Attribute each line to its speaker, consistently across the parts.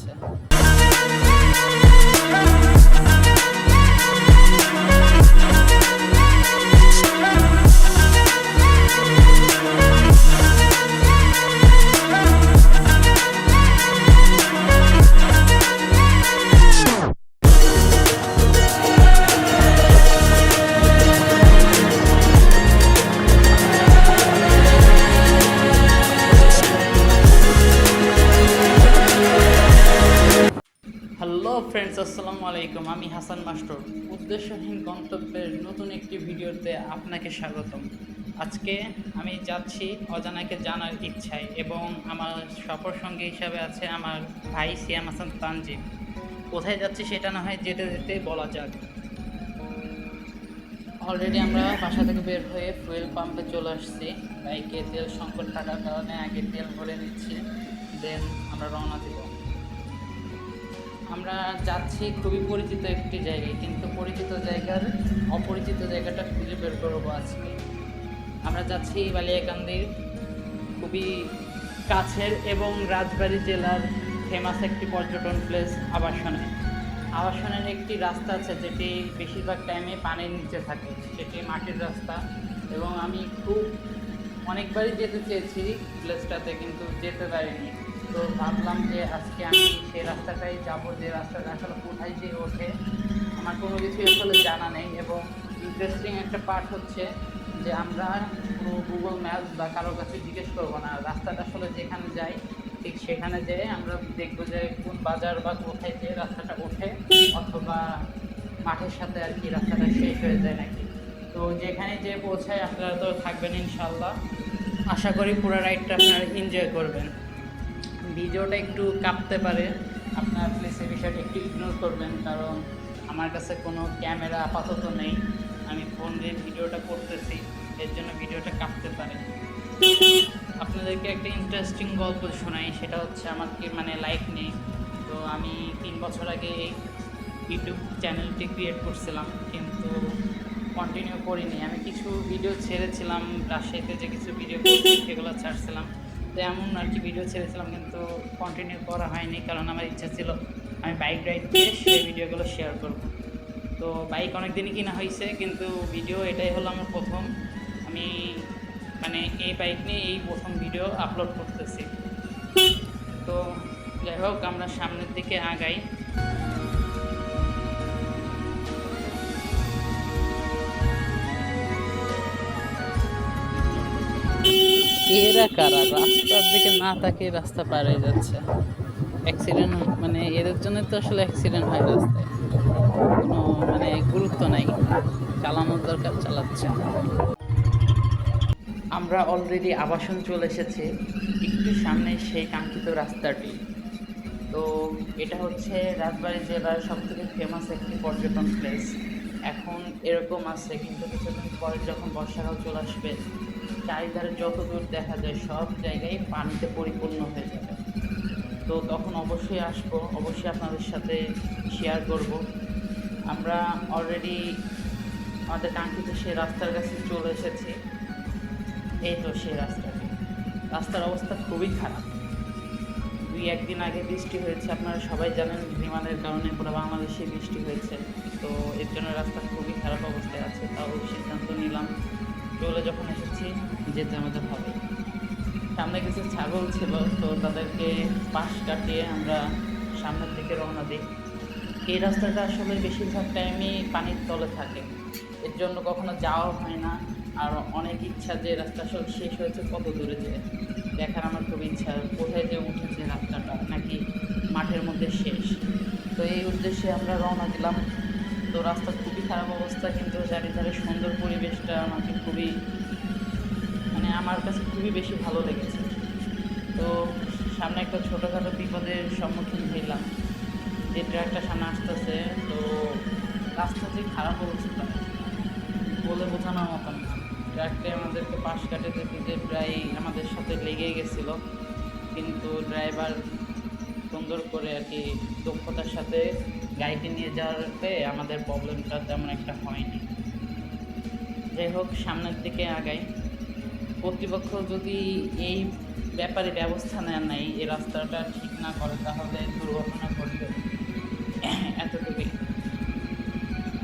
Speaker 1: না তাকে রাস্তা পার আসসালামু আলাইকুম, আমি হাসান মাস্টার। উদ্দেশ্যহীন গন্তব্যের নতুন একটি ভিডিওতে আপনাকে স্বাগতম। আজকে আমি যাচ্ছি অজানাকে জানার ইচ্ছায় এবং আমার সফর সঙ্গী হিসাবে আছে আমার ভাই সিয়াম হাসান তানজিম। কোথায় যাচ্ছি সেটা না হয় যেতে যেতে বলা যাক। অলরেডি আমরা বাসা থেকে বের হয়ে ফুয়েল পাম্পে চলে আসছি। বাইকে তেল সংকট থাকার কারণে আগে তেল ভরে নিচ্ছি দেন আমরা রওনা দিব। আমরা যাচ্ছি খুবই পরিচিত একটি জায়গায়, কিন্তু পরিচিত জায়গার অপরিচিত জায়গাটা খুঁজে বের করব আজকে। আমরা যাচ্ছি বালিয়াকান্দির, খুবই কাছের এবং রাজবাড়ী জেলার ফেমাস একটি পর্যটন প্লেস আবাসনে। আবাসনের একটি রাস্তা আছে যেটি বেশিরভাগ টাইমে পানির নিচে থাকে, সেটি মাটির রাস্তা। এবং আমি খুব অনেকবারই যেতে চেয়েছি প্লেসটাতে কিন্তু যেতে পারিনি। তো ভাবলাম যে আজকে আমি সেই রাস্তাটাই যাব, যে রাস্তাটা আসলে কোথায় যে ওঠে। আমার কোনো কিছু আসলে জানা নেই এবং ইন্টারেস্টিং একটা পার্ট হচ্ছে যে আমরা কোনো গুগল ম্যাপ বা কারোর কাছে জিজ্ঞেস করব না, রাস্তাটা আসলে যেখানে যাই, ঠিক সেখানে যেয়ে আমরা দেখব যে কোন বাজার বা কোথায় যে রাস্তাটা ওঠে, অথবা মাঠের সাথে আর কি রাস্তাটা শেষ হয়ে যায় নাকি। তো যেখানে যে পৌঁছায় আপনারা তো থাকবেন ইনশাল্লাহ আশা করি পুরো রাইডটা আপনারা এনজয় করবেন। ভিডিওটা একটু কাঁপতে পারে। আপনার প্লিজ এই বিষয়টা একটু ইগনোর করবেন, কারণ আমার কাছে কোনো ক্যামেরা আপাতত নেই। আমি ফোন দিয়ে ভিডিওটা করতেছি, এর জন্য ভিডিওটা কাঁপতে পারে। আপনাদেরকে একটা ইন্টারেস্টিং গল্প শোনাই, সেটা হচ্ছে আমার কি মানে লাইফ নেই তো আমি তিন বছর আগে এই ইউটিউব চ্যানেলটি ক্রিয়েট করছিলাম, কিন্তু কন্টিনিউ করিনি। আমি কিছু ভিডিও ছেড়েছিলাম, রাজশাহীতে যে কিছু ভিডিও করছি, সেগুলো ছাড়ছিলাম। তো এমন আর কি ভিডিও ছেড়েছিলাম, কিন্তু কন্টিনিউ করা হয়নি, কারণ আমার ইচ্ছা ছিল আমি বাইক রাইড করে সেই ভিডিওগুলো শেয়ার করব। তো বাইক অনেক দিনই কিনা হয়েছে কিন্তু ভিডিও এটাই হলো আমার প্রথম। আমি মানে এই বাইক নিয়ে এই প্রথম ভিডিও আপলোড করতেছি। তো যাই হোক, আমরা সামনের দিকে আগাই। এরা কারা? রাস্তার দিকে না তাকিয়ে রাস্তা হয়ে যাচ্ছে। অ্যাক্সিডেন্ট মানে এদের জন্য তো আসলে অ্যাক্সিডেন্ট হয় রাস্তায়। কোনো মানে গুরুত্ব নাই। চালানোর দরকার চালাচ্ছে। আমরা অলরেডি আবাসন চলে এসেছি। একটু সামনে সেই কাঙ্ক্ষিত রাস্তাটি। তো এটা হচ্ছে রাজবাড়ী জেলার সব থেকে ফেমাস একটি পর্যটন প্লেস এখন এরকম আছে, কিন্তু কিছুদিন পরে যখন বর্ষাকাল চলে আসবে চারিধারে যত দূর দেখা যায়, সব জায়গায় পানিতে পরিপূর্ণ হয়ে যাবে। তো তখন অবশ্যই আসব, অবশ্যই আপনাদের সাথে শেয়ার করব। আমরা অলরেডি আমাদের কাঙ্ক্ষিত সেই রাস্তার কাছে চলে এসেছি। এই তো সেই রাস্তাটি। রাস্তার অবস্থা খুবই খারাপ। দুই, একদিন আগে বৃষ্টি হয়েছে, আপনারা সবাই জানেন বিমানের কারণে পুরো বাংলাদেশে বৃষ্টি হয়েছে। তো এর জন্য রাস্তা খুবই খারাপ অবস্থায় আছে, তাও সিদ্ধান্ত নিলাম। চলে যখন এসেছি, যেতে আমাদের হবে। সামনে কিছু ছাগল ছিল, তো তাদেরকে পাশ কাটিয়ে আমরা সামনের দিকে রওনা দিই। এই রাস্তাটা আসলে বেশিরভাগ টাইমই পানির তলে থাকে। এর জন্য কখনো যাওয়া হয় না। আর অনেক ইচ্ছা যে রাস্তা আসলে শেষ হয়েছে, কত দূরে যে দেখার আমার খুব ইচ্ছা, কোথায় যে উঠেছে রাস্তাটা, নাকি মাঠের মধ্যে শেষ। তো এই উদ্দেশ্যে আমরা রওনা দিলাম। তো রাস্তা খারাপ অবস্থা, কিন্তু চারিধারে সুন্দর পরিবেশটা আমাকে খুবই মানে আমার কাছে খুবই বেশি ভালো লেগেছে। তো সামনে একটা ছোটোখাটো বিপদের সম্মুখীন হইলাম, যে ট্রাকটা সামনে আসতেছে, তো রাস্তা যে খারাপ অবস্থা বলে বোঝানোর মতন না। ট্রাকটা আমাদেরকে পাশ কাটে যেতে প্রায় আমাদের সাথে লেগেই গেছিল, কিন্তু ড্রাইভার সুন্দর করে আর কি দক্ষতার সাথে গাড়িটি নিয়ে যাওয়াতে আমাদের প্রবলেমটা তেমন একটা হয়নি। যাই হোক সামনের দিকে আগাই। কর্তৃপক্ষ যদি এই ব্যাপারে ব্যবস্থা নেওয়ার নাই, এই রাস্তাটা ঠিক না করে, তাহলে দুর্ঘটনা ঘটবে। এতটুকুই।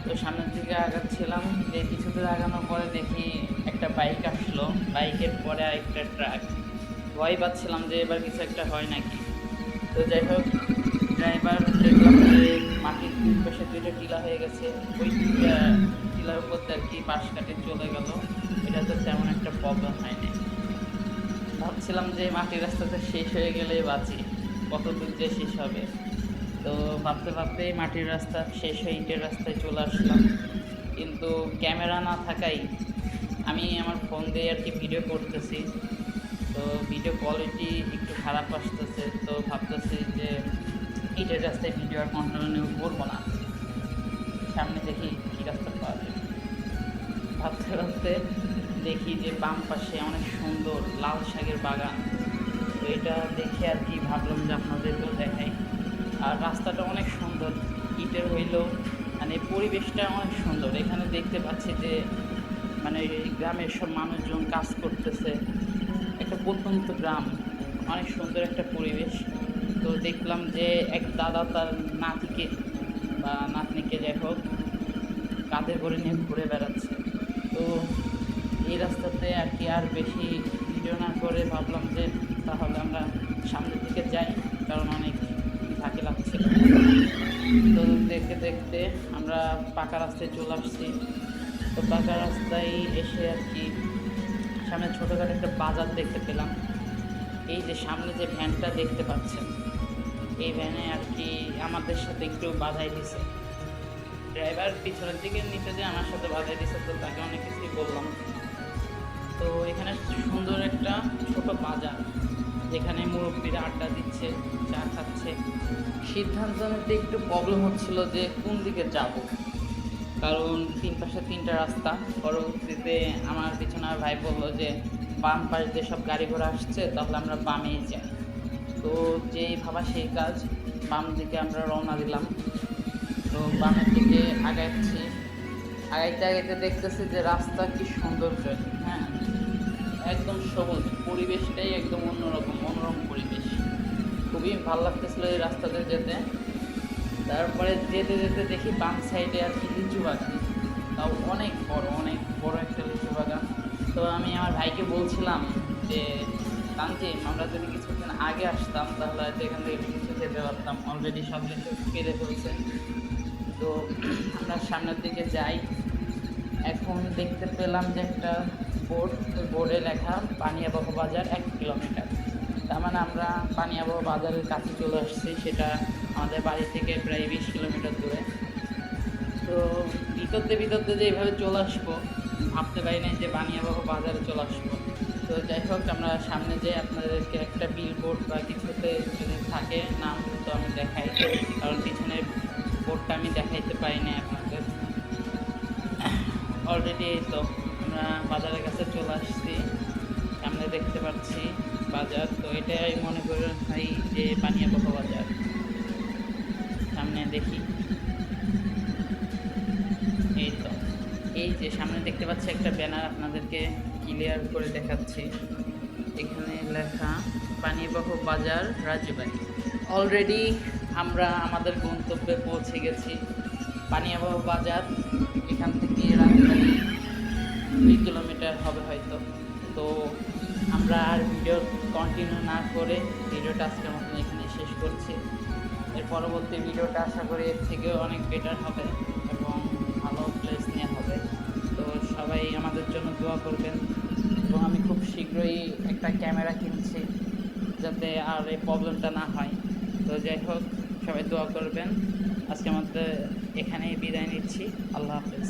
Speaker 1: তো সামনের দিকে আগাচ্ছিলাম, যে কিছু দূর আগানোর পরে দেখি একটা বাইক আসলো। বাইকের পরে আরেকটা ট্রাক ভয় পাচ্ছিলাম যে এবার কিছু একটা হয় নাকি। তো যাই হোক ড্রাইভার দেখলাম যে মাটির পাশে দুইটা টিলা হয়ে গেছে, ওই টিলার উপর আর কি পাশ কাটে চলে গেল। এটা তো তেমন একটা প্রবলেম হয়নি ভাবছিলাম যে মাটির রাস্তাটা শেষ হয়ে গেলে বাঁচি কত দূর যে শেষ হবে। তো ভাবতে ভাবতে মাটির রাস্তা শেষ হয়ে ইটের রাস্তায় চলে আসলাম। কিন্তু ক্যামেরা না থাকাই আমি আমার ফোন দিয়ে আর কি ভিডিও করতেছি। তো ভিডিও কোয়ালিটি একটু খারাপ আসতেছে, তো ভাবতেছি যে ইটের রাস্তায় ভিডিও আর কন্টিনিউ করব না। সামনে দেখি কী রাস্তা পাওয়া যায় ভাবতে ভাবতে দেখি যে বাম পাশে অনেক সুন্দর লাল শাকের বাগান। তো এটা দেখে আর কি ভাবলাম যে আপনাদেরকেও দেখাই। আর রাস্তাটা অনেক সুন্দর, ইটের হইলেও মানে পরিবেশটা অনেক সুন্দর। এখানে দেখতে পাচ্ছি যে মানে গ্রামের সব মানুষজন কাজ করতেছে। একটা প্রত্যন্ত গ্রাম, অনেক সুন্দর একটা পরিবেশ। তো দেখলাম যে এক দাদা তার নাতিকে, বা নাতনিকে যাই হোক, কাঁধে করে নিয়ে ঘুরে বেড়াচ্ছে। তো এই রাস্তাতে আর কি আর বেশি ভিডিও না করে ভাবলাম যে তাহলে আমরা সামনের দিকে যাই, কারণ অনেক ঝাঁকি লাগছিল তো দেখতে দেখতে আমরা পাকা রাস্তায় চলে আসছি। তো পাকা রাস্তায় এসে আর কি সামনে ছোটোখাটো একটা বাজার দেখতে পেলাম। এই যে সামনে যে ভ্যানটা দেখতে পাচ্ছেন, এই ভ্যানে আর কি আমাদের সাথে একটু বাধাই দিছে। ড্রাইভার পিছনের দিকে নিতে যে আমার সাথে বাধাই দিছে তো তাকে অনেক কিছুই বললাম। তো এখানে সুন্দর একটা ছোট বাজার, যেখানে মুরব্বীরা আড্ডা দিচ্ছে, চা খাচ্ছে। সিদ্ধান্ত নিতে একটু প্রবলেম হচ্ছিল যে কোন দিকে যাব। কারণ তিন পাশে তিনটা রাস্তা। পরবর্তীতে আমার পিছনে ভাই বলল যে বাম পাশ দিয়ে সব গাড়ি ঘোড়া আসছে, তাহলে আমরা বামেই যাই। তো যেই ভাবা সেই কাজ, বাম দিকে আমরা রওনা দিলাম। তো বামের দিকে আগাচ্ছি। আগাইতে আগাইতে দেখতেছি যে রাস্তা কি সৌন্দর্য হ্যাঁ? একদম সবুজ, পরিবেশটাই একদম অন্যরকম, মনোরম পরিবেশ। খুবই ভালো লাগতেছিল এই রাস্তাতে যেতে। তারপরে যেতে যেতে দেখি বাম সাইডে আর কি লিচু বাগান। তাও অনেক বড় অনেক বড় একটা লিচু বাগান। তো আমি আমার ভাইকে বলছিলাম যে কান্তি আমরা যদি কিছুদিন আগে আসতাম, তাহলে হয়তো এখান থেকে কিছু খেতে পারতাম। অলরেডি সব কিছু কেটে ফেলছে। তো আমরা সামনের দিকে যাই। এখন দেখতে পেলাম যে একটা বোর্ড বোর্ডে লেখা পানিয়াবহ বাজার এক কিলোমিটার। তার মানে আমরা পানিয়াবহ বাজারের কাছে চলে আসছি, সেটা আমাদের বাড়ি থেকে প্রায় বিশ কিলোমিটার দূরে। তো ভিতরতে ভিতরতে যে এইভাবে চলে আসব ভাবতে পারি নাই যে বানিয়াবহ বাজারে চলে আসব। তো যাই হোক, আমরা সামনে যে আপনাদেরকে একটা বিল বোর্ড বা কিছুতে যদি থাকে নাম তো আমি দেখাই। কারণ পিছনের বোর্ডটা আমি দেখাইতে পারি না আপনাদের। অলরেডি তো, আমরা বাজারের কাছে চলে আসছি। সামনে দেখতে পাচ্ছি বাজার। তো এটাই মনে করে হয় যে পানিয়াবহ বাজার। সামনে দেখি। পাচ্ছি একটা ব্যানার আপনাদেরকে ক্লিয়ার করে দেখাচ্ছি। এখানে লেখা পানিবহ বাজার রাজবাড়ি অলরেডি আমরা আমাদের গন্তব্যে পৌঁছে গেছি। পানিয়াবহ বাজার, এখান থেকে রাজবাড়ি দুই কিলোমিটার হবে হয়তো। তো আমরা আর ভিডিও কন্টিনিউ না করে ভিডিওটা আজকের মতন এখানে শেষ করছি। এর পরবর্তী ভিডিওটা আশা করি এর থেকেও অনেক বেটার হবে এবং ভালো প্লেস নিয়ে সবাই আমাদের জন্য দোয়া করবেন। এবং আমি খুব শীঘ্রই একটা ক্যামেরা কিনছি যাতে আর এই প্রবলেমটা না হয়। তো যাই হোক, সবাই দোয়া করবেন। আজকে আমাদের এখানেই বিদায় নিচ্ছি। আল্লাহ হাফেজ।